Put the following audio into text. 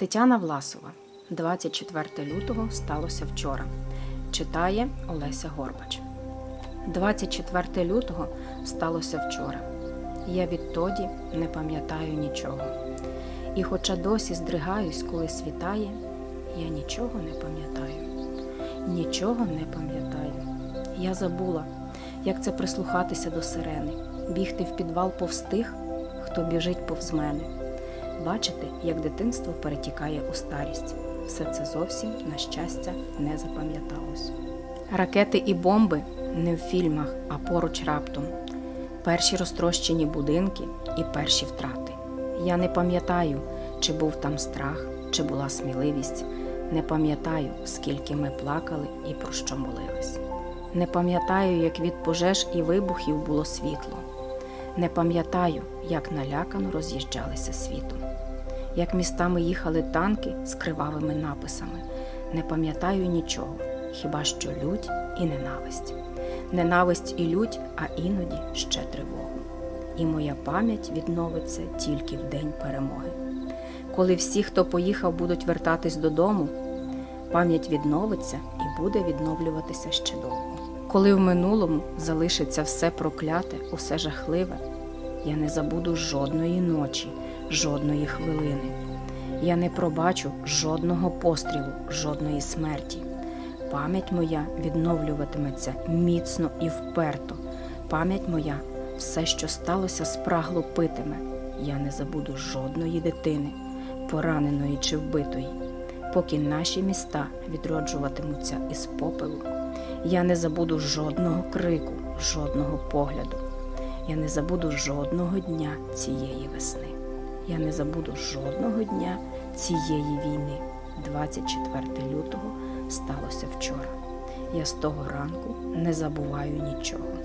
Тетяна Власова, 24 лютого сталося вчора. Читає Олеся Горбач. 24 лютого сталося вчора. Я відтоді не пам'ятаю нічого. І хоча досі здригаюсь, коли світає, я нічого не пам'ятаю. Нічого не пам'ятаю. Я забула, як це прислухатися до сирени, бігти в підвал повз тих, хто біжить повз мене. Бачити, як дитинство перетікає у старість. Все це зовсім, на щастя, не запам'яталось. Ракети і бомби не в фільмах, а поруч раптом. Перші розтрощені будинки і перші втрати. Я не пам'ятаю, чи був там страх, чи була сміливість. Не пам'ятаю, скільки ми плакали і про що молились. Не пам'ятаю, як від пожеж і вибухів було світло. Не пам'ятаю, як налякано роз'їжджалися світом, як містами їхали танки з кривавими написами. Не пам'ятаю нічого, хіба що лють і ненависть. Ненависть і лють, а іноді ще тривогу. І моя пам'ять відновиться тільки в день перемоги. Коли всі, хто поїхав, будуть вертатись додому, пам'ять відновиться і буде відновлюватися ще довго. Коли в минулому залишиться все прокляте, усе жахливе, я не забуду жодної ночі, жодної хвилини. Я не пробачу жодного пострілу, жодної смерті. Пам'ять моя відновлюватиметься міцно і вперто. Пам'ять моя все, що сталося, спрагло питиме. Я не забуду жодної дитини, пораненої чи вбитої, поки наші міста відроджуватимуться із попелу. Я не забуду жодного крику, жодного погляду. Я не забуду жодного дня цієї весни. Я не забуду жодного дня цієї війни. 24 лютого сталося вчора. Я з того ранку не забуваю нічого.